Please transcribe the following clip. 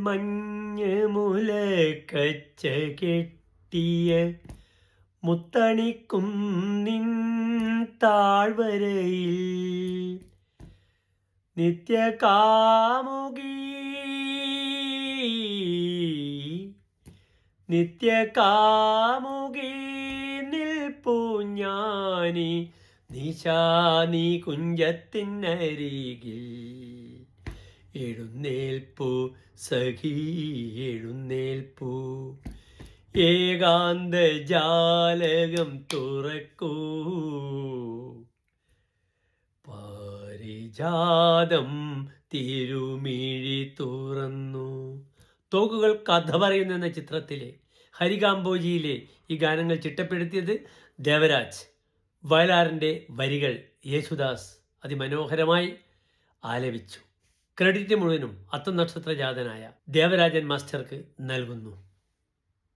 മഞ്ഞ് കച്ച കെട്ടിയ മുത്തണിക്കും നിൻ താഴ്വരയിൽ. നിത്യകാമുകി നിത്യകാമുകി കാമുകി ഞാനി നിശാനി കുഞ്ചത്തിനരികിൽ. എഴുന്നേൽപ്പു സഖി എഴുന്നേൽപ്പു. ഏകാന്ത ജാലകം തുറക്കൂ. പാരിജാതം തിരുമിഴി തുറന്നു. തോക്കുകൾ കഥ പറയുന്നു എന്ന ചിത്രത്തിലെ ഹരികാംബോജിയിലെ ഈ ഗാനങ്ങൾ ചിട്ടപ്പെടുത്തിയത് ദേവരാജ്. വയലാറിന്റെ വരികൾ യേശുദാസ് അതിമനോഹരമായി ആലപിച്ചു. ക്രെഡിറ്റ് മുഴുവനും അത്തനക്ഷത്ര ജാതനായ ദേവരാജൻ മാസ്റ്റർക്ക് നൽകുന്നു.